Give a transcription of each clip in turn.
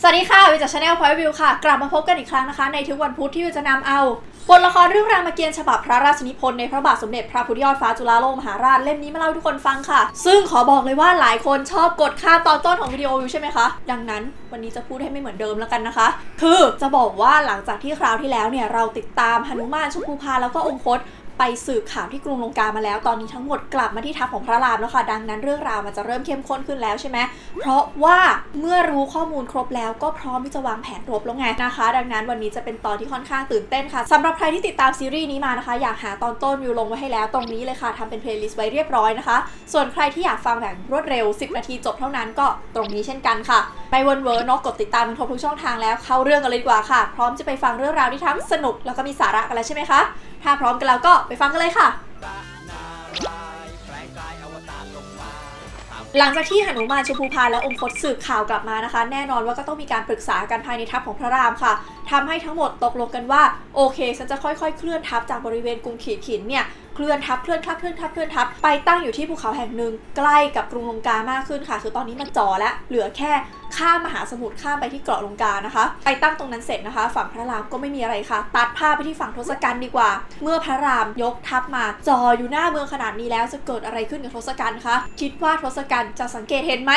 สวัสดีค่ะวิวจากชาแนลพอยวิวค่ะ กลับมาพบกันอีกครั้งนะคะ ในทุกวันพุธที่วิวจะนำเอาบทละครเรื่องรามเกียรติ์ฉบับพระราชนิพนธ์ในพระบาทสมเด็จพระพุทธยอดฟ้าจุฬาโลกมหาราชเล่มนี้มาเล่าให้ทุกคนฟังค่ะ ซึ่งขอบอกเลยว่าหลายคนชอบกดข้ามตอนต้นของวิดีโอวิวใช่ไหมคะ ดังนั้นวันนี้จะพูดให้ไม่เหมือนเดิมแล้วกันนะคะ คือจะบอกว่าหลังจากที่คราวที่แล้วเนี่ยเราติดตามหนุมานชมพูพาแล้วก็องคต ไปสืบข่าวที่กรุงลงกามาแล้ว ตอนนี้ทั้งหมดกลับมาที่ทัพของพระรามแล้วค่ะ ดังนั้นเรื่องราวมันจะเริ่มเข้มข้นขึ้นแล้วใช่ไหม เพราะว่าเมื่อรู้ข้อมูลครบแล้วก็พร้อมที่จะวางแผนรบแล้วไงนะคะ ดังนั้นวันนี้จะเป็นตอนที่ค่อนข้างตื่นเต้นค่ะสำหรับใครที่ติดตามซีรีส์นี้มานะคะ อยากหาตอนต้นวิวลงไว้ให้แล้วตรงนี้เลยค่ะทำเป็นเพลย์ลิสต์ไว้เรียบร้อยนะคะ ส่วนใครที่อยากฟังแบบรวดเร็ว 10 นาทีจบเท่านั้นก็ตรงนี้เช่นกันค่ะไปวนเวอร์เนอะกดติดตามกันครบทุกช่องทางแล้วเข้าเรื่องกันเลยดีกว่าค่ะ พร้อมจะไปฟังเรื่องราวที่ทั้งสนุกแล้วก็มีสาระกันแล้วใช่ไหมคะ ถ้าพร้อมกันแล้วก็ไปฟังกันเลยค่ะหลังจากที่หนุมานชมพูพานและองคตสืบข่าวกลับมานะคะ แน่นอนว่าก็ต้องมีการปรึกษากันภายในทัพของพระรามค่ะทำให้ทั้งหมดตกลงกันว่า โอเค ฉันจะค่อยๆ เคลื่อนทัพจากบริเวณกรุงขีดขินเนี่ย เคลื่อนทัพเคลื่อนทัพเคลื่อนทัพเคลื่อนทัพไปตั้งอยู่ที่ภูเขาแห่งหนึ่งใกล้กับกรุงลงกามากขึ้นค่ะ คือตอนนี้มันจ่อแล้วเหลือแค่ข้ามมหาสมุทรข้ามไปที่เกาะลงกานะคะ ไปตั้งตรงนั้นเสร็จนะคะ ฝั่งพระรามก็ไม่มีอะไรค่ะ ตัดภาพไปที่ฝั่งทศกัณฐ์ดีกว่า เมื่อพระรามยกทัพมาจ่ออยู่หน้าเมืองขนาดนี้แล้วจะเกิดอะไรขึ้นกับทศกัณฐ์คะคิดว่าทศกัณฐ์จะสังเกตเห็นไหม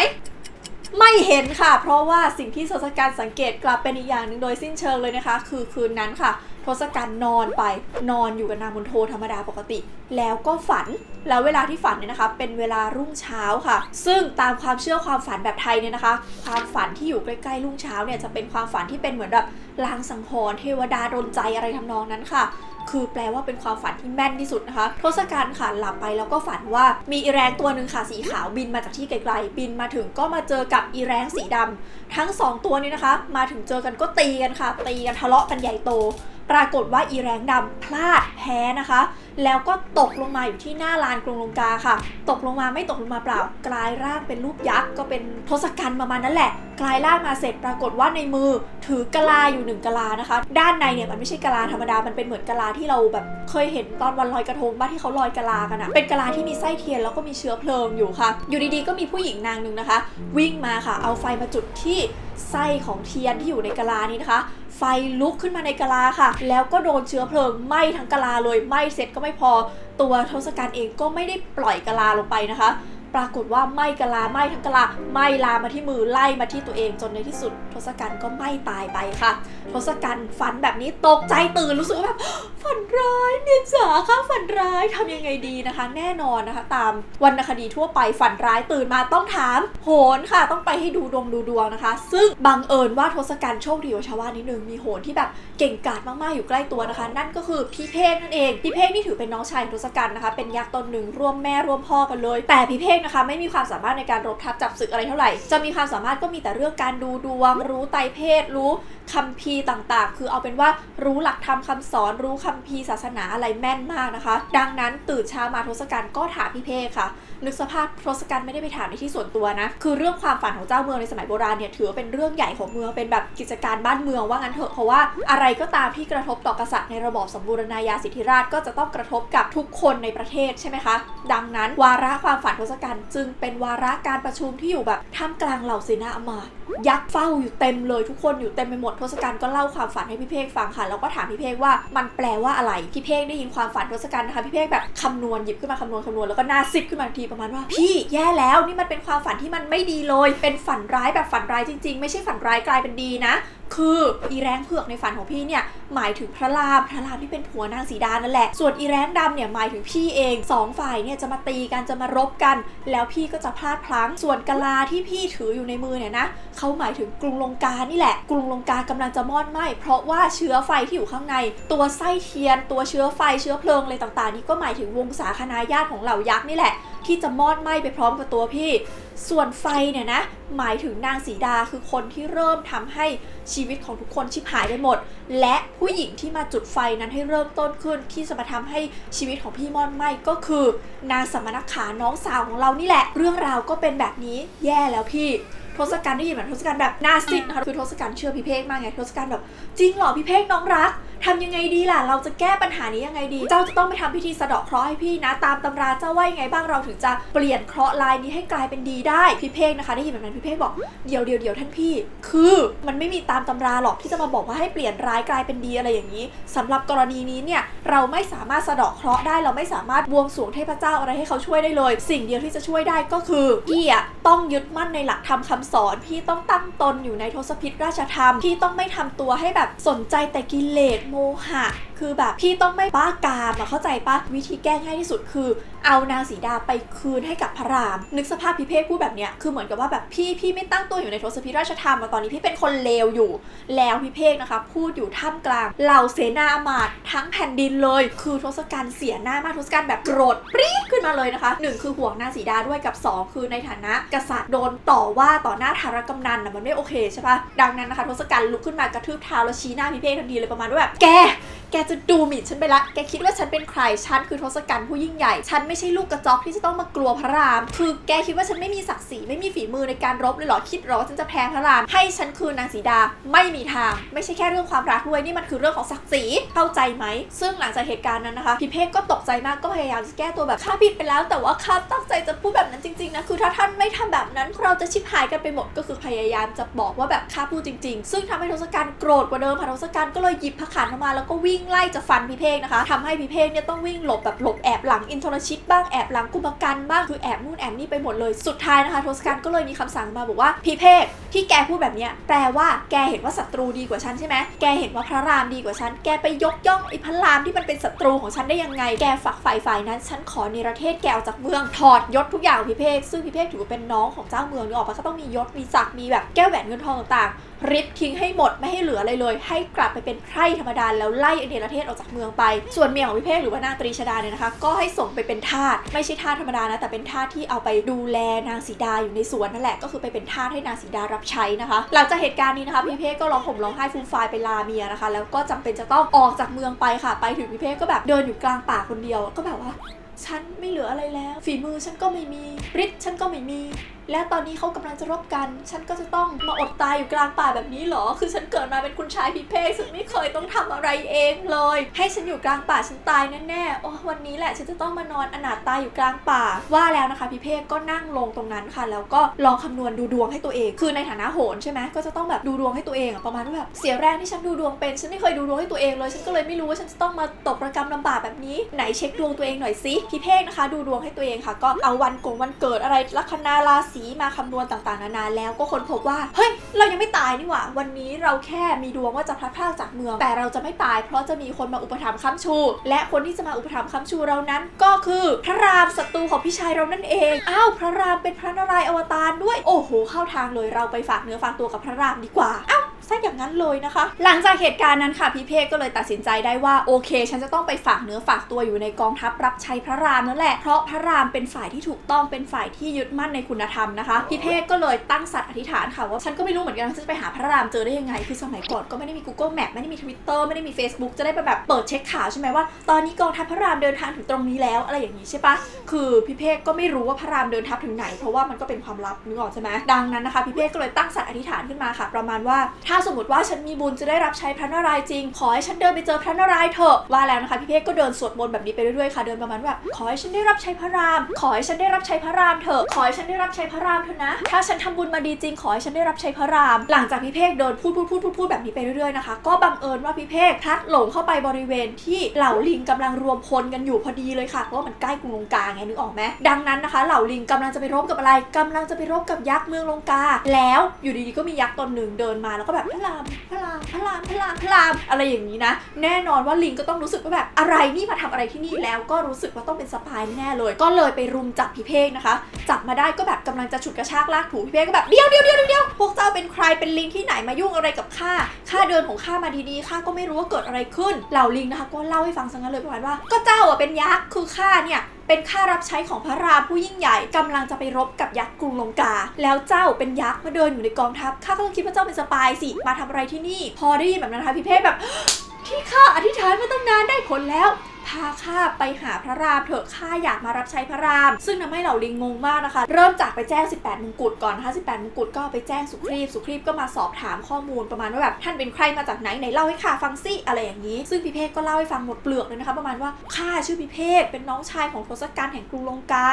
ไม่เห็นค่ะ เพราะว่าสิ่งที่ทศกัณฐ์สังเกตกลับเป็นอีกอย่างหนึ่งโดยสิ้นเชิงเลยนะคะ คือคืนนั้นค่ะทศกัณฐ์นอนไปนอนอยู่กับนางมณโทธรรมดาปกติ แล้วก็ฝันแล้วเวลาที่ฝันเนี่ยนะคะ เป็นเวลารุ่งเช้าค่ะ ซึ่งตามความเชื่อความฝันแบบไทยเนี่ยนะคะ ความฝันที่อยู่ใกล้ๆรุ่งเช้าเนี่ยจะเป็นความฝันที่เป็นเหมือนแบบลางสังหรณ์เทวดาดลใจอะไรทำนองนั้นค่ะ คือแปลว่าเป็นความฝันที่แม่นที่สุดนะคะ ทศกัณฐ์ค่ะหลับไปแล้วก็ฝันว่ามีอีแรงตัวหนึ่งค่ะสีขาวบินมาจากที่ไกลๆ บินมาถึงก็มาเจอกับอีแรงสีดำทั้งสองตัวนี้นะคะ มาถึงเจอกันก็ตีกันค่ะ ตีกันทะเลาะกันใหญ่โต ปรากฏว่าอีแรงดำพลาดแพ้นะคะ แล้วก็ตกลงมาอยู่ที่หน้าลานกรงลงกาค่ะ ตกลงมาไม่ตกลงมาเปล่ากลายร่างเป็นรูปยักษ์ก็เป็นทศกัณฐ์ประมาณนั้นแหละ กลายร่างมาเสร็จปรากฏว่าในมือถือกะลาอยู่หนึ่งกะลานะคะ ด้านในเนี่ยมันไม่ใช่กะลาธรรมดา มันเป็นเหมือนกะลาที่เราแบบเคยเห็นตอนวันลอยกระทงบ้านที่เขาลอยกะลากันอะเป็นกะลาที่มีไส้เทียนแล้วก็มีเชื้อเพลิงอยู่ค่ะ อยู่ดีๆก็มีผู้หญิงนางหนึ่งนะคะ วิ่งมาค่ะ เอาไฟมาจุดที่ไส้ของเทียนที่อยู่ในกะลานี้นะคะ ไฟลุกขึ้นมาในกะลาค่ะ แล้วก็โดนเชื้อเพลิงไหม้ทั้งกะลาเลยไหม้เสร็จก็ไม่พอ ตัวทศกัณฐ์เองก็ไม่ได้ปล่อยกะลาลงไปนะคะ ปรากฏว่าไหม้กะลาไหม้ทั้งกะลาไหม้ลามาที่มือไล่มาที่ตัวเองจนในที่สุด ทศกัณฐ์ก็ไหม้ตายไปค่ะทศกัณฐ์ฝันแบบนี้ตกใจตื่นรู้สึกว่าแบบฝันร้ายเนี่ยจ๋าค่ะฝันร้ายทำยังไงดีนะคะ แน่นอนนะคะ ตามวรรณคดีทั่วไปฝันร้ายตื่นมาต้องถามโหนค่ะ ต้องไปให้ดูดวงดูดวงนะคะ ซึ่งบังเอิญว่าทศกัณฐ์โชคดีกว่าชาวบ้านนิดนึงมีโหนที่แบบเก่งกาจมากๆอยู่ใกล้ตัวนะคะ นั่นก็คือพี่เพกนั่นเองพี่เพกนี่ถือเป็นน้องชายของทศกัณฐ์นะคะ เป็นยักษ์ตนหนึ่งร่วมแม่ร่วมพ่อกันเลย แต่พี่เพกนะคะไม่มีความสามารถในการรบทัพจับศึกอะไรเท่าไหร่ จะมีความสามารถก็มีแต่เรื่องการดูดวง รู้ไตเพศ รู้คัมภีร์ต่างๆ คือเอาเป็นว่ารู้หลักธรรมคำสอน รู้คัมภีร์ศาสนาอะไรแม่นมากนะคะ ดังนั้นตื่นเช้ามาทศกัณฐ์ก็ถามพี่เพกค่ะ นึกสภาพทศกัณฐ์ไม่ได้ไปถามในที่ส่วนตัวนะ คือเรื่องความฝันของเจ้าเมืองในสมัยโบราณเนี่ยถือเป็นเรื่องใหญ่ของเมืองเป็นแบบกิจการบ้านเมืองว่างั้นเถอะเพราะว่าอะไรก็ตามที่กระทบต่อกษัตริย์ในระบอบสมบูรณาญาสิทธิราชก็จะต้องกระทบกับทุกคนในประเทศใช่ไหมคะ ดังนั้นวาระความฝันทศกัณฐ์จึงเป็นวาระการประชุมที่อยู่แบบท่ามกลางเหล่าเสนาอมาตย์ยักษ์เฝ้าอยู่เต็มเลยทุกคนอยู่เต็มไปหมดทศกัณฐ์ก็เล่าความฝันให้พี่เพกฟังค่ะแล้วก็ถามพี่เพกว่ามันแปลว่าอะไรพี่เพกได้ยินความฝันทศกัณฐ์นะคะพี่เพกแบบคำนวณหยิบขึ้นมาคำนวณคำนวณแล้วก็หน้าซิดขึ้นมาทันทีประมาณว่า พี่แย่แล้วนี่มันเป็นความฝันที่มันไม่ดีเลย เป็นฝันร้ายแบบฝันร้ายจริง ๆ ไม่ใช่ฝันร้ายกลายเป็นดีนะ คืออีแรงเผือกในฝันของพี่เนี่ยหมายถึงพระรามพระรามที่เป็นผัวนางสีดานั่นแหละ ส่วนอีแรงดำเนี่ยหมายถึงพี่เองสองฝ่ายเนี่ยจะมาตีกันจะมารบกัน แล้วพี่ก็จะพลาดพลั้ง ส่วนกะลาที่พี่ถืออยู่ในมือเนี่ยนะเขาหมายถึงกรุงลงกานี่แหละ กรุงลงกากำลังจะมอดไหม้เพราะว่าเชื้อไฟที่อยู่ข้างใน ตัวไส้เทียน ตัวเชื้อไฟเชื้อเพลิงอะไรต่างๆ นี่ก็หมายถึงวงศาคณาญาติของเหล่ายักษ์นี่แหละ ที่จะมอดไหม้ไปพร้อมกับตัวพี่ ส่วนไฟเนี่ยนะ หมายถึงนางสีดาคือคนที่เริ่มทำให้ชีวิตของทุกคนชิบหายไปหมด และผู้หญิงที่มาจุดไฟนั้นให้เริ่มต้นขึ้น ที่จะมาทำให้ชีวิตของพี่มอดไหม้ก็คือ นางสมณขาน้องสาวของเรานี่แหละ เรื่องราวก็เป็นแบบนี้แย่แล้วพี่ทศกัณฐ์ได้ยินแบบทศกัณฐ์แบบน้าซิดนะคะคือทศกัณฐ์เชื่อพี่เพกมากไงทศกัณฐ์แบบจริงเหรอพี่เพกน้องรัก ทำยังไงดีล่ะ เราจะแก้ปัญหานี้ยังไงดี เจ้าจะต้องไปทำพิธีสะเดาะเคราะห์ให้พี่นะ ตามตำราเจ้าว่ายังไงบ้างเราถึงจะเปลี่ยนเคราะห์ลายนี้ให้กลายเป็นดีได้ พี่เพ่งนะคะ ได้ยินแบบนั้นพี่เพ่งบอกเดี๋ยวเดี๋ยวเดี๋ยวท่านพี่ คือมันไม่มีตามตำราหรอกที่จะมาบอกว่าให้เปลี่ยนร้ายกลายเป็นดีอะไรอย่างนี้สำหรับกรณีนี้เนี่ยเราไม่สามารถสะเดาะเคราะห์ได้ เราไม่สามารถบวงสรวงเทพเจ้าอะไรให้เขาช่วยได้เลย สิ่งเดียวที่จะช่วยได้ก็คือพี่อะต้องยึดมั่นในหลักธรรมคำสอน พี่ต้องตั้งตนอยู่ในทศพิธราชธรรมพี่ต้องไม่ทำตัวให้แบบสนใจแต่กิเลสโมหะ คือแบบพี่ต้องไม่บ้ากามอะเข้าใจปะวิธีแก้ง่ายที่สุดคือ เอานางสีดาไปคืนให้กับพระราม นึกสภาพพิเภกพูดแบบเนี้ยคือเหมือนกับว่าแบบพี่พี่ไม่ตั้งตัวอยู่ในทศพิราชธรรมะตอนนี้พี่เป็นคนเลวอยู่ แล้วพิเภกนะคะพูดอยู่ท่ามกลางเหล่าเสนาอมาตย์ทั้งแผ่นดินเลย คือทศกัณฐ์เสียหน้ามากทศกัณฐ์แบบโกรธปรี๊ดขึ้นมาเลยนะคะหนึ่งคือห่วงนางสีดาด้วยกับสองคือในฐานะกษัตริย์โดนต่อว่าต่อหน้าธารกำนันนะมันไม่โอเคใช่ปะดังนั้นนะคะทศกัณฐ์ลุกขึ้นมากระทืบเท้าแล้วชี้หน้าพิเภกทันทีเลยประมาณว่าแบบแก แกจะดูหมิ่นฉันไปละ แกคิดว่าฉันเป็นใคร ฉันคือทศกัณฐ์ผู้ยิ่งใหญ่ ฉันไม่ใช่ลูกกระจอกที่จะต้องมากลัวพระราม คือแกคิดว่าฉันไม่มีศักดิ์ศรีไม่มีฝีมือในการรบเลยเหรอ คิดหรอว่าฉันจะแพ้พระราม ให้ฉันคืนนางสีดา ไม่มีทาง ไม่ใช่แค่เรื่องความรักด้วย นี่มันคือเรื่องของศักดิ์ศรี เข้าใจไหม ซึ่งหลังจากเหตุการณ์นั้นนะคะ พิเภกก็ตกใจมาก ก็พยายามจะแก้ตัวแบบข้าผิดไปแล้ว แต่ว่าข้าตั้งใจจะพูดแบบนั้นจริงๆนะ คือถ้าท่านไม่ทำแบบนั้นเราจะชิบหายกันไปหมด ก็คือพยายามจะบอกว่าแบบข้าพูดจริง ๆ ซึ่งทำให้ทศกัณฐ์โกรธกว่าเดิมค่ะทศกัณฐ์ก็เลยหยิบพระขันออกมาแล้วก็วิ่งไล่จะฟันพิเภกนะคะทำให้พิเภกเนี่ยต้องวิ่งหลบแบบหลบแอบหลังอินทรชิตบ้างแอบหลังกุมกันบ้างคือแอบนู่นแอบนี่ไปหมดเลยสุดท้ายนะคะทศกัณฐ์ก็เลยมีคำสั่งมาบอกว่าพิเภก ที่แกพูดแบบนี้แปลว่าแกเห็นว่าศัตรูดีกว่าฉันใช่ไหมแกเห็นว่าพระรามดีกว่าฉัน แกไปยกย่องไอ้พระรามที่มันเป็นศัตรูของฉันได้ยังไง แกฝักฝ่ายฝ่ายนั้น ฉันขอเนรเทศแกออกจากเมืองถอดยศทุกอย่างพิเภกซึ่งพิเภกถือว่าเป็นน้องของเจ้าเมืองนึกออกปะก็ต้องมียศมีศักดิ์มีแบบแก้วแหวนเงินทองต่างๆริบทิ้งให้หมดไม่ให้เหลืออะไรเลย ให้กลับไปเป็นไพร่ธรรมดาแล้วไล่เดรเทศออกจากเมืองไป ส่วนเมียของพิเภกหรือว่านางตรีชดาเนี่ยนะคะก็ให้ส่งไปเป็นทาสไม่ใช่ทาสธรรมดานะแต่เป็นทาสที่เอาไปดูแลนางสีดาอยู่ในสวนนั่นแหละก็คือไปเป็นทาสให้นางสีดารับใช้นะคะ หลังจากเหตุการณ์นี้นะคะพิเภกก็ร้องห่มร้องไห้ฟูมฟายไปลาเมียนะคะ แล้วก็จำเป็นจะต้องออกจากเมืองไปค่ะ ไปถึงพิเภกก็แบบเดินอยู่กลางป่าคนเดียวก็แบบว่าฉันไม่เหลืออะไรแล้ว ฝีมือฉันก็ไม่มีฤทธิ์ฉันก็ไม่มีและตอนนี้เขากำลังจะรบกัน ฉันก็จะต้องมาอดตายอยู่กลางป่าแบบนี้เหรอ คือฉันเกิดมาเป็นคุณชายพิเภกฉันไม่เคยต้องทำอะไรเองเลย ให้ฉันอยู่กลางป่าฉันตายแน่ๆ โอ้วันนี้แหละฉันจะต้องมานอนอนาถตายอยู่กลางป่า ว่าแล้วนะคะพิเภกก็นั่งลงตรงนั้นค่ะ แล้วก็ลองคำนวณดูดวงให้ตัวเอง คือในฐานะโหรใช่ไหมก็จะต้องแบบดูดวงให้ตัวเองประมาณว่าแบบเสียแรงที่ฉันดูดวงเป็น ฉันไม่เคยดูดวงให้ตัวเองเลย ฉันก็เลยไม่รู้ว่าฉันจะต้องมาตกประกรรมลำบากแบบนี้ ไหนเช็คดวงตัวเองหน่อยสิพิเภกนะคะ ดูดวงให้ตัวเองค่ะ ก็เอาวันกงวันเกิดอะไรลัคนาราศมาคำนวณต่างๆนานาแล้วก็ค้นพบว่า เฮ้ย เรายังไม่ตายนี่หว่า วันนี้เราแค่มีดวงว่าจะพลัดพรากจากเมือง แต่เราจะไม่ตายเพราะจะมีคนมาอุปถัมภ์ค้ำชู และคนที่จะมาอุปถัมภ์ค้ำชูเรานั้น ก็คือพระรามศัตรูของพี่ชายเรานั่นเอง อ้าว พระรามเป็นพระนารายณ์อวตารด้วย โอ้โห เข้าทางเลย เราไปฝากเนื้อฝากตัวกับพระรามดีกว่า อ้าว ซะอย่างนั้นเลยนะคะ หลังจากเหตุการณ์นั้นค่ะพี่เพกก็เลยตัดสินใจได้ว่าโอเค ฉันจะต้องไปฝากเนื้อฝากตัวอยู่ในกองทัพรับใช้พระรามนั่นแหละเพราะพระรามเป็นฝ่ายที่ถูกต้องเป็นฝ่ายที่ยึดมั่นในคุณธรรมนะคะพี่เพกก็เลยตั้งสัตย์อธิษฐานค่ะว่าฉันก็ไม่รู้เหมือนกันว่าฉันจะไปหาพระรามเจอได้ยังไง คือสมัยก่อนก็ไม่ได้มี Google Map ไม่ได้มี Twitter ไม่ได้มี Facebook จะได้ไปแบบเปิดเช็คข่าวใช่ไหมว่าตอนนี้กองทัพพระรามเดินทางถึงตรงนี้แล้วอะไรอย่างนี้ใช่ปะคือพี่เพกก็ไม่รู้ว่าพระรามเดินทัพถึงไหน เพราะว่ามันก็เป็นความลับนึกออกใช่ไหมดังนั้นนะคะพี่เพกก็เลยตั้งสัตย์อธิษฐานขึ้นมาค่ะ ประมาณว่าถ้าสมมติว่าฉันมีบุญจะได้รับใช้พระนารายณ์จริง ขอให้ฉันเดินไปเจอพระนารายณ์เถอะว่าแล้วนะคะพี่เพกก็เดินสวดมนต์แบบนี้ไปเรื่อยๆค่ะเดินประมาณว่าขอให้ฉันได้รับใช้พระราม ขอให้ฉันได้รับใช้พระรามเถอะขอให้ฉันได้รับใช้พระรามเถอะนะถ้าฉันทำบุญมาดีจริงขอให้ฉันได้รับใช้พระราม หลังจากพี่เพกเดินพูดพูดพูดพูดพูดแบบนี้ไปเรื่อยๆนะคะก็บังเอิญว่าพี่เพกพลัดหลงเข้าไปบริเวณที่เหล่าลิงกำลังรวมพลกันอยู่พอดีเลยค่ะเพราะว่ามันใกล้กรุงลงกาไงนึกออกไหมดังนั้นนะคะ เหล่าลิงกำลังจะไปรบกับอะไรกำลังจะไปรบกับยักษ์เมืองลงกา แล้วอยู่ดีๆก็มียักษ์ตนหนึ่งเดินมาแล้วก็แบบพระรามพระรามพระรามพระรามพระรามอะไรอย่างนี้นะ แน่นอนว่าลิงก็ต้องรู้สึกว่าแบบอะไรนี่มาทำอะไรที่นี่แล้วก็รู้สึกว่าต้องเป็นสปายแน่เลย ก็เลยไปรุมจับพี่เพกนะคะ จับมาได้ก็แบบกำลังจะฉุดกระชากลากถูพี่เพกก็แบบเดียวเดียวเดียวเดียวพวกเจ้าเป็นใครเป็นลิงที่ไหนมายุ่งอะไรกับข้าข้าเดินของข้ามาดีๆข้าก็ไม่รู้ว่าเกิดอะไรขึ้นเหล่าลิงนะคะ ก็เล่าให้ฟังซะงั้นเลยประมาณว่าก็เจ้าอะเป็นยักษ์คือข้าเนี่ย เป็นข้ารับใช้ของพระรามผู้ยิ่งใหญ่กำลังจะไปรบกับยักษ์กรุงลงกา แล้วเจ้าเป็นยักษ์มาเดินอยู่ในกองทัพข้าก็ต้องคิดว่าเจ้าเป็นสปายสิมาทำอะไรที่นี่ พอได้ยินแบบนั้นนะคะพี่เพกแบบ ที่ข้าอธิษฐานมาตั้งนานได้ผลแล้ว พาข้าไปหาพระรามเถอะข้าอยากมารับใช้พระราม ซึ่งทำให้เหล่าลิงงงมากนะคะ เริ่มจากไปแจ้ง 18 มงกุฎก่อนนะคะ18 มงกุฎก็ไปแจ้งสุครีพสุครีพก็มาสอบถามข้อมูลประมาณว่าแบบท่านเป็นใครมาจากไหนไหนเล่าให้ข้าฟังซิอะไรอย่างนี้ ซึ่งพิเภกก็เล่าให้ฟังหมดเปลือกเลยนะคะ ประมาณว่าข้าชื่อพิเภกเป็นน้องชายของทศกัณฐ์แห่งกรุงลงกา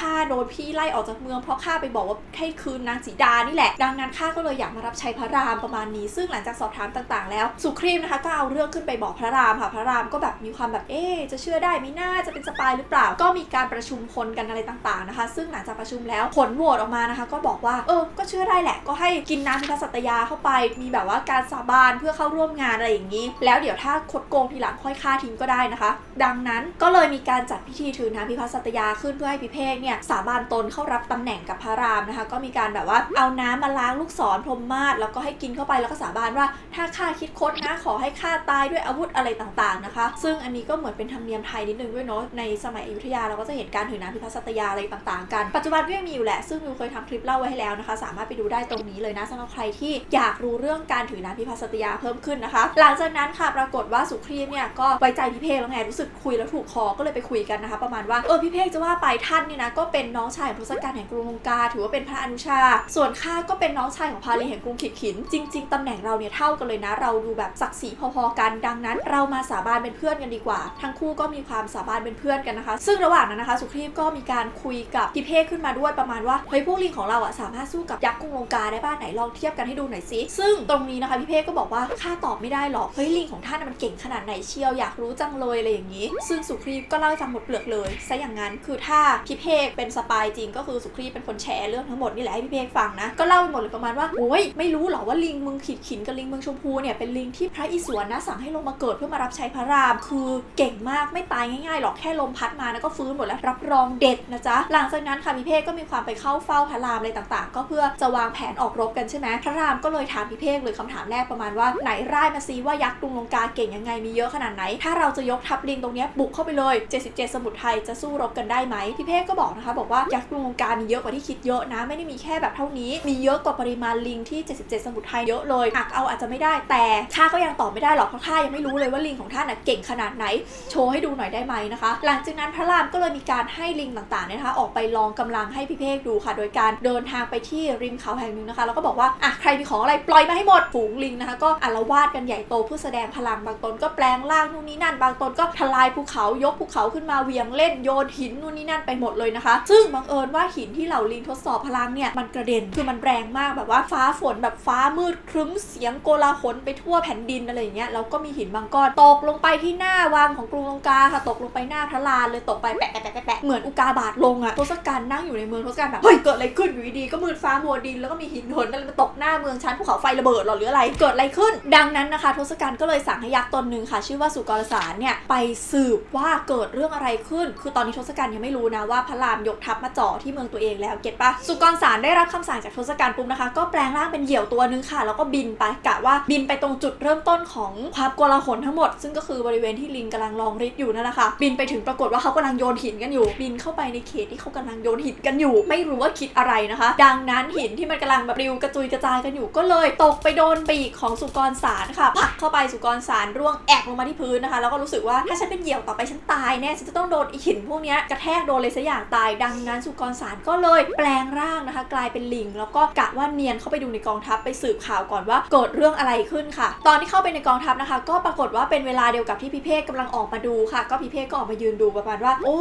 ข้าโดนพี่ไล่ออกจากเมืองเพราะข้าไปบอกว่าให้คืนนางสีดานี่แหละ ดังนั้นข้าก็เลยอยากมารับใช้พระรามประมาณนี้ ซึ่งหลังจากสอบถามต่างๆ แล้ว สุครีมนะคะก็เอาเรื่องขึ้นไปบอกพระรามค่ะ พระรามก็แบบมีความแบบเอ๊จะเชื่อได้ไหมน่าจะเป็นสปายหรือเปล่า ก็มีการประชุมคนกันอะไรต่างๆนะคะ ซึ่งหลังจากประชุมแล้วผลโหวตออกมานะคะ ก็บอกว่าเออ ก็เชื่อได้แหละ ก็ให้กินน้ำพิพัสัตยาเข้าไป มีแบบว่าการสาบานเพื่อเข้าร่วมงานอะไรอย่างนี้ แล้วเดี๋ยวถ้าคดโกงทีหลังค่อยฆ่าทิ้งก็ได้นะคะ ดังนั้นก็เลยมีการจัดพิธีถือน้ำพิพัสัตยาขึ้นเพื่อให้พิเภกเนี่ยสาบานตนเข้ารับตำแหน่งกับพระรามนะคะ ก็มีการแบบว่าเอาน้ำมาล้างลูกศรพรหมมาศแล้วก็ให้กินเข้าไปแล้วก็สาบานว่าถ้าข้าคิดคดนะขอให้ข้าตายด้วยอาวุธอะไรต่างๆนะคะ ซึ่งอันนี้ก็เหมือนเป็นธรรมเนียมไทยนิดนึงด้วยเนาะในสมัยอยุธยาเราก็จะเห็นการถือน้ำพิพัฒสัตยาอะไรต่างๆ กัน ปัจจุบันก็ยังมีอยู่แหละ ซึ่งมิวเคยทำคลิปเล่าไว้ให้แล้วนะคะ สามารถไปดูได้ตรงนี้เลยนะสำหรับใครที่อยากรู้เรื่องการถือน้ำพิพัฒสัตยาเพิ่มขึ้นนะคะ หลังจากนั้นค่ะปรากฏว่าสุครีมเนี่ยก็ไว้ใจพิเภกแล้วไงรู้สึกคุยแล้วถูกคอก็เลยไปคุยกันนะคะ ประมาณว่าเออพิเภกจะว่าไปท่านเนี่ยนะก็ก็เป็นน้องชายของทศกัณฐ์แห่งกรุงลงกา ถือว่าเป็นพระอนุชา ส่วนข้าก็เป็นน้องชายของพาลีแห่งกรุงขิดขิน จริง ๆตำแหน่งเราเนี่ยเท่ากันเลยนะ เราดูแบบศักดิ์ศรีพอๆกันดังนั้น เรามาสาบานเป็นเพื่อนกันดีกว่า ทั้งคู่ก็มีความสาบานเป็นเพื่อนกันนะคะ ซึ่งระหว่างนั้นนะคะ สุครีมก็มีการคุยกับพิเภกขึ้นมาด้วยประมาณว่าเฮ้ยพวกลิงของเราอะสามารถสู้กับยักษ์กรุงลงกาได้บ้างไหนลองเทียบกันให้ดูหน่อยสิซึ่งตรงนี้นะคะพิเภกก็บอกว่าข้าตอบไม่ได้หรอกเฮ้ยลิงของท่านน่ะมันเก่งขนาดไหนเชียวอยากรู้จังเลยอะไรอย่างนี้ ซึ่งสุครีมก็เล่าให้ฟังหมดเปลือกเลยซะอย่างนั้นคือถ้าพิเภกเป็นสปายจริงก็คือสุครีเป็นคนแชร์เรื่องทั้งหมดนี่แหละให้พิเภกฟังนะ ก็เล่าไปหมดเลยประมาณว่าโอ้ยไม่รู้หรอว่าลิงเมึงขีดขินกับลิงเมืองชมพูเนี่ยเป็นลิงที่พระอิศวรนะสั่งให้ลงมาเกิดเพื่อมารับใช้พระราม คือเก่งมากไม่ตายง่ายๆหรอกแค่ลมพัดมานะก็ฟื้นหมดแล้วรับรองเด็ดนะจ๊ะหลังจากนั้นค่ะพิเภกก็มีความไปเข้าเฝ้าพระรามอะไรต่างๆ ก็เพื่อจะวางแผนออกรบกันใช่ไหมพระรามก็เลยถามพิเภกเลยคำถามแรกประมาณว่าไหนร่ายมาซิว่ายักษ์กรุงลงกาเก่งยังไงมีเยอะขนาดไหน ถ้าเราจะยกทัพลิงตรงเนี้ยบุกเข้าไปเลย 77 สมุทรไทยจะสู้รบกันได้ไหมพิเภกก็บอกนะคะ บอกว่ายักษ์กรุงลงกามีเยอะกว่าที่คิดเยอะนะ ไม่ได้มีแค่แบบเท่านี้ มีเยอะกว่าปริมาณลิงที่ 77 สมุทรไทยเยอะเลยอักเอาอาจจะไม่ได้ แต่ข้าก็ยังตอบไม่ได้หรอกเพราะข้ายังไม่รู้เลยว่าลิงของท่านน่ะเก่งขนาดไหน โชว์ให้ดูหน่อยได้ไหมนะคะ หลังจากนั้นพระรามก็เลยมีการให้ลิงต่างๆเนี่ยนะคะ ออกไปลองกำลังให้พิเภกดูค่ะ โดยการเดินทางไปที่ริมเขาแห่งหนึ่งนะคะ แล้วก็บอกว่าอะใครมีของอะไรปล่อยมาให้หมดฝูงลิงนะคะ ก็อาละวาดกันใหญ่โตเพื่อแสดงพลังบางตนก็แปลงร่างนู่นนี่นั่น บางตนก็ทลายภูเขายกภูเขาขึ้นมาเวียงเล่นโยนหินนู่นนี่นั่นไปหมดเลยนะคะ ซึ่งบังเอิญว่าหินที่เหล่าลิงทดสอบพลังเนี่ยมันกระเด็นคือมันแรงมากแบบว่าฟ้าฝนแบบฟ้ามืดครึ้มเสียงโกลาหลไปทั่วแผ่นดินอะไรอย่างเงี้ยแล้วก็มีหินบางก้อนตกลงไปที่หน้าวังของกรุงลงกาค่ะตกลงไปหน้าพระลานเลยตกไปแปะแปะแปะแปะแปะเหมือนอุกาบาตลงอะทศกัณฐ์นั่งอยู่ในเมืองทศกัณฐ์แบบเฮ้ยเกิดอะไรขึ้นอยู่ดีก็มืดฟ้ามัวดินแล้วก็มีหินเหินอะไรมาตกหน้าเมืองชั้นภูเขาไฟระเบิดหรอหรืออะไรเกิดอะไรขึ้น ดังนั้นนะคะทศกัณฐ์ก็เลยสั่งให้ยักษ์ตนหนึ่งค่ะ ชื่อว่าสุกรสารเนี่ยไปสืบว่าเกิดเรื่องอะไรขึ้น คือตอนนี้ทศกัณฐ์ยังไม่รู้นะว่าพระรามยกทัพมาจ่อที่เมืองตัวเองแล้วเก็ตปะสุกรสารได้รับคำสั่งจากทศกัณฐ์ปุ๊บนะคะ ก็แปลงร่างเป็นเหยี่ยวตัวนึงค่ะ แล้วก็บินไปกะว่าบินไปตรงจุดเริ่มต้นของความโกลาหลทั้งหมด ซึ่งก็คือบริเวณที่ลิงกำลังลองฤทธิ์อยู่นั่นแหละค่ะบินไปถึงปรากฏว่าเขากำลังโยนหินกันอยู่ บินเข้าไปในเขตที่เขากำลังโยนหินกันอยู่ ไม่รู้ว่าคิดอะไรนะคะ ดังนั้นหินที่มันกำลังแบบปลิวกระจุยกระจายกันอยู่ก็เลย ตกไปโดนปีกของสุกรสารค่ะผลักเข้าไปสุกรสารร่วงแอกลงมาที่พื้นนะคะ แล้วก็รู้สึกว่าถ้าฉันเป็นเหยี่ยวต่อไปฉันตายแน่ฉันจะต้องโดนหินพวกนี้กระแทกโดนเลยสักอย่างตาย ดังนั้นสุกรสารก็เลยแปลงร่างนะคะ กลายเป็นลิง แล้วก็กะว่าเนียนเข้าไปดูในกองทัพไปสืบข่าวก่อนว่าเกิดเรื่องอะไรขึ้นค่ะ ตอนที่เข้าไปในกองทัพนะคะ ก็ปรากฏว่าเป็นเวลาเดียวกับที่พิเภกกำลังออกมาดูค่ะ ก็พิเภกก็ออกมายืนดูประมาณว่า โอ้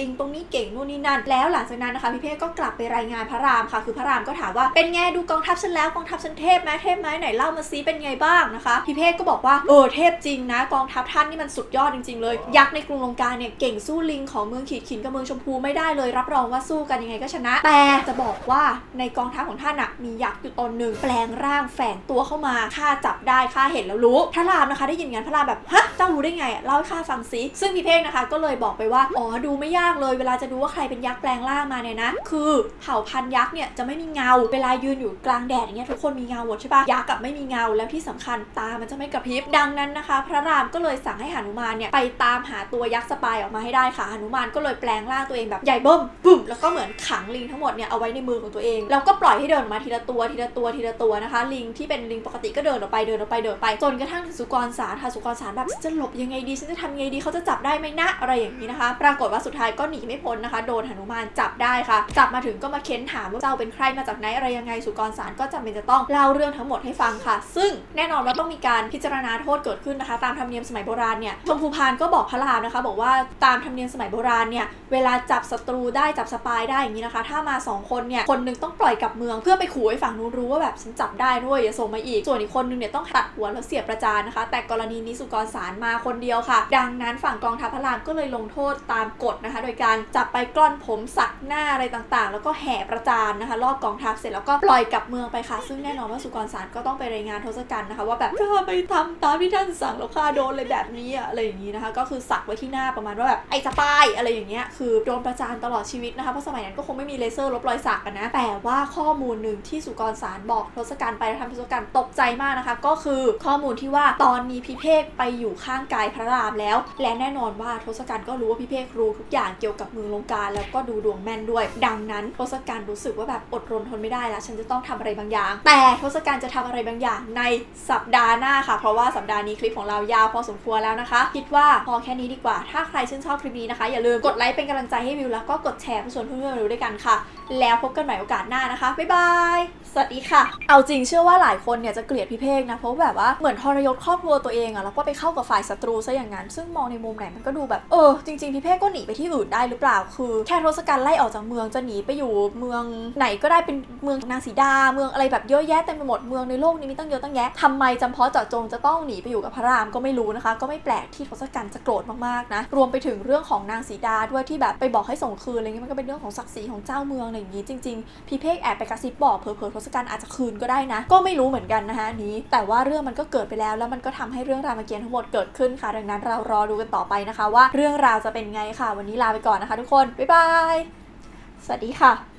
ลิงตรงนี้เก่งนู่นนี่นั่นแล้วหลังจากนั้นนะคะพิเภกก็กลับไปรายงานพระรามค่ะ คือพระรามก็ถามว่าเป็นไงดูกองทัพฉันแล้วกองทัพฉันเทพไหมเทพไหมไหนเล่ามาซิเป็นไงบ้างนะคะพิเภกก็บอกว่าเออเทพจริงนะกองทัพท่านนี่มันสุดยอดจริง ๆ เลย ยักษ์ในกรุงลงกาเนี่ยเก่งสู้ลิงของเมืองขีดขินกับเมืองชมพูไม่ได้เลยรับรองว่าสู้กันยังไงก็ชนะ แต่จะบอกว่าในกองทัพของท่านอะมียักษ์อยู่ตนหนึ่งแปลงร่างแฝงตัวเข้ามาข้าจับได้ข้าเห็นแล้วรู้ พระรามนะคะ ได้ยินงั้นพระรามแบบฮะเจ้ารู้ได้ไงอะเล่าให้ข้าฟังซิซึ่งพิเภกนะคะ ก็เลยบอกไปว่าอ๋อดูไม่ยากเลย เวลาจะดูว่าใครเป็นยักษ์แปลงร่างมาเนี่ยนะ คือเผ่าพันธุ์ยักษ์เนี่ยจะไม่มีเงาเวลายืนอยู่กลางแดดอย่างเงี้ยทุกคนมีเงาหมดใช่ปะยักษ์กับไม่มีเงาแล้วที่สำคัญตามันจะไม่กระพริบดังนั้นนะคะ พระรามก็เลยสั่งให้หนุมานเนี่ยไปตามหาตัวยักษ์สปายออกมาให้ได้ค่ะหนุมานก็เลยแปลงร่างตัวเองแบบใหญ่เบิ้มบึ้มแล้วก็เหมือนขังลิงทั้งหมดเนี่ยเอาไว้ในมือของตัวเองแล้วก็ปล่อยให้เดินออกมาทีละตัวทีละตัวทีละตัวนะคะ ลิงที่เป็นลิงปกติก็เดินออกไปเดินออกไปเดินไป จนกระทั่งถึงสุกรสารค่ะสุกรสารแบบจะหลบยังไงดีฉันจะทำไงไงดีเขาจะจับได้ไหมนะอะไรอย่างนี้นะคะ ปรากฏว่าสุดท้ายก็หนีไม่พ้นนะคะ โดนหนุมานจับได้ค่ะ จับมาถึงก็มาเค้นถามว่าเจ้าเป็นใครมาจากไหนอะไรยังไงสุกรสารก็จำเป็นจะต้องเล่าเรื่องทั้งหมดให้ฟังค่ะ ซึ่งแน่นอนว่าต้องมีการพิจารณาโทษเกิดขึ้นนะคะ ตามธรรมเนียมสมัยโบราณเนี่ยชมพูพานก็บอกพระรามนะคะ บอกว่าตามธรรมเนียมสมัยโบราณเนี่ยเวลาจับศัตรูได้จับสปายได้อย่างนี้นะคะ ถ้ามาสองคนเนี่ย คนหนึงต้องปล่อยกลับเมืองเพื่อไปขู่ให้ฝั่งนู้นรู้ว่าแบบฉันจับได้ด้วยอย่าส่งมาอีก ส่วนอีกคนนึงเนี่ยต้องตัดหัวแล้วเสียบประจานนะคะ แต่กรณีนี้สุกรสารมาคนเดียวค่ะ ดังนั้นฝั่งกองทัพพระรามก็เลยลงโทษตามกฎนะคะ โดยการจับไปกล้อนผมสักหน้าอะไรต่างๆ แล้วก็แห่ประจานนะคะ รอบกองทัพเสร็จแล้วก็ปล่อยกลับเมืองไปค่ะ ซึ่งแน่นอนว่าสุกรสารก็ต้องไปรายงานทศกัณฐ์นะคะ ว่าแบบข้าไปทำตามที่ท่านสั่งแล้วข้าโดนเลยแบบนี้อะอะไรอย่างนี้นะคะ ก็คือสักไว้ที่หน้าประมาณว่าแบบไอ้สปายอะไรอย่างเงี้ยคือโดนประจานตลอดชีวิตนะคะเพราะสมัยนั้นก็คงไม่มีเลเซอร์ลบรอยสักกันนะ แต่ว่าข้อมูลหนึ่งที่สุกรสารบอกทศกัณฐ์ไปทำทศกัณฐ์ตกใจมากนะคะ ก็คือข้อมูลที่ว่าตอนนี้พิเภกไปอยู่ข้างกายพระรามแล้ว และแน่นอนว่าทศกัณฐ์ก็รู้ว่าพิเภกรู้ทุกอย่างเกี่ยวกับเมืองลงการแล้วก็ดูดวงแม่นด้วย ดังนั้นทศกัณฐ์รู้สึกว่าแบบอดรนทนไม่ได้แล้วฉันจะต้องทำอะไรบางอย่าง แต่ทศกัณฐ์จะทำอะไรบางอย่างในสัปดาห์หน้าค่ะ เพราะว่าสัปดาห์นี้คลิปของเรายาวพอสมควรแล้วนะคะ คิดว่าพอแค่นี้ดีกว่า ถ้าใครชื่นชอบคลิปนี้นะคะอย่าลืมกดไลค์เป็นกำลังใจให้วิวแล้วก็กดแชร์เพื่อชวนเพื่อนๆมาดูด้วยกันค่ะ แล้วพบกันใหม่โอกาสหน้านะคะบ๊ายบาย สวัสดีค่ะ เอาจริงเชื่อว่าหลายคนเนี่ยจะเกลียดพี่เพกนะ เพราะแบบว่าเหมือนทรยศครอบครัวตัวเองอะแล้วก็ไปเข้ากับฝ่ายศัตรูซะอย่างนั้น ซึ่งมองในมุมไหนมันก็ดูแบบเออจริงๆพี่เพกก็หนีไปที่อื่นได้หรือเปล่า คือแค่ทศกัณฐ์ไล่ออกจากเมืองจะหนีไปอยู่เมืองไหนก็ได้เป็นเมืองนางสีดา เมืองอะไรแบบเยอะแยะเต็มไปหมดเมืองในโลกนี้มีตั้งเยอะตั้งแยะทำไมจำเพาะเจาะจงจะต้องหนีไปอยู่กับพระรามก็ไม่รู้นะคะ ก็ไม่แปลกที่ทศกัณฐ์จะโกรธมากๆนะรวมไปถึงเรื่องของนางสีดาด้วยที่แบบไปบอกให้ส่งคืนอะไรเงี้ยมันก็เป็นเรื่องของศักดิ์ศรีของเจ้าเมืองอะไรอย่างงี้จริง ๆพี่เพกแอบไปกระซิบบอกเผลอๆทศกัณฐ์อาจจะคืนก็ได้นะ ก็ไม่รู้เหมือนกันนะคะนนี้ แต่ว่าเรื่องมันก็เกิดไปแล้ว แล้วมันก็ทำให้เรื่องรามเกียรติ์ทั้งหมดเกิดขึ้นค่ะ ดังนั้นเรารอดูกันต่อไปนะคะ ว่าเรื่องราวจะเป็นไงค่ะ วันนี้ลาไปก่อนนะคะ ทุกคนบ๊ายบายสวัสดีค่ะ